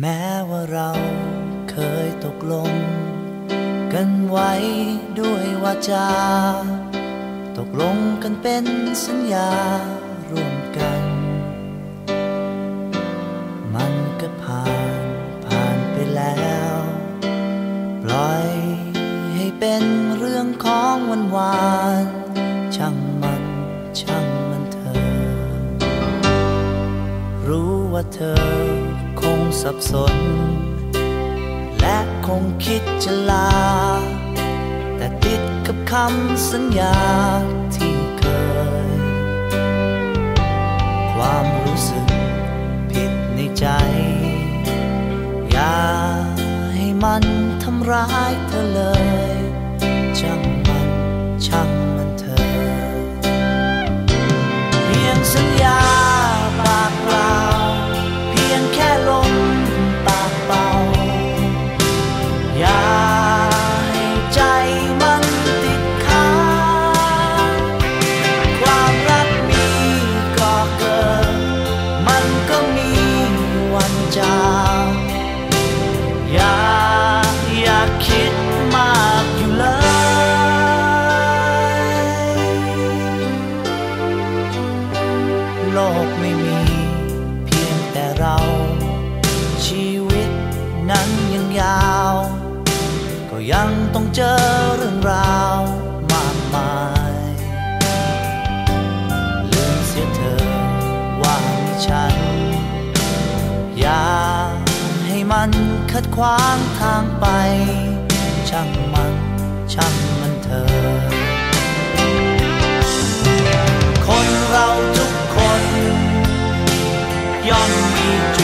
แม้ว่าเราเคยตกลง กันไว้ด้วยวาจา ตกลงกันเป็นสัญญาร่วมกัน มันก็ผ่านผ่านไปแล้ว ปล่อยให้เป็นเรื่องของวันวานช่างมันช่างมันเธอ รู้ว่าเธอคง สับสน และคงคิดจะลา แต่ติดกับคำสัญญาที่เคย ความรู้สึกผิดในใจ อย่าให้มันทำร้ายเธอเลยช่าง ชีวิตนั้นยังยาว ก็ยังต้องเจอเรื่องราวมากมายลืมเสียเธอว่ามีฉัน อย่าให้มันขัดขวางทางไป ช่างมันช่างมันเธอ คนเราทุกคนย่อมมีจุด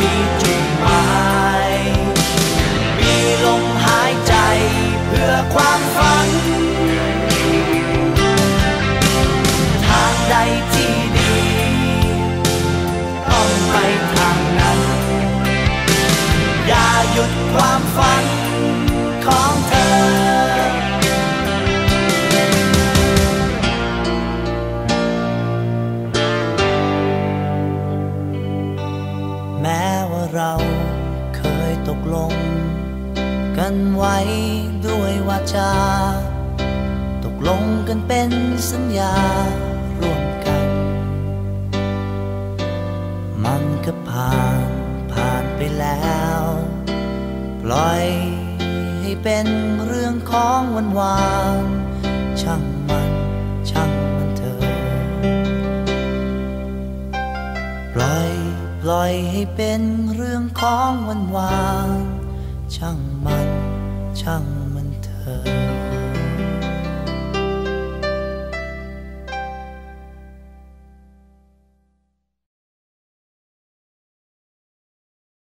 มีจุดหมาย มีลมหายใจเพื่อความฝัน ทางใดที่ดี ต้องไปทางนั้น อย่าหยุดความฝัน เราเคยตกลง กันไว้ด้วยวาจา ตกลงกันเป็นสัญญาร่วมกัน มันก็ผ่านผ่านไปแล้ว ปล่อยให้เป็นเรื่องของวันวานช่าง ล่อยให้เป็นเรื่องของวันวาน ช่างมัน ช่างมันเถอะ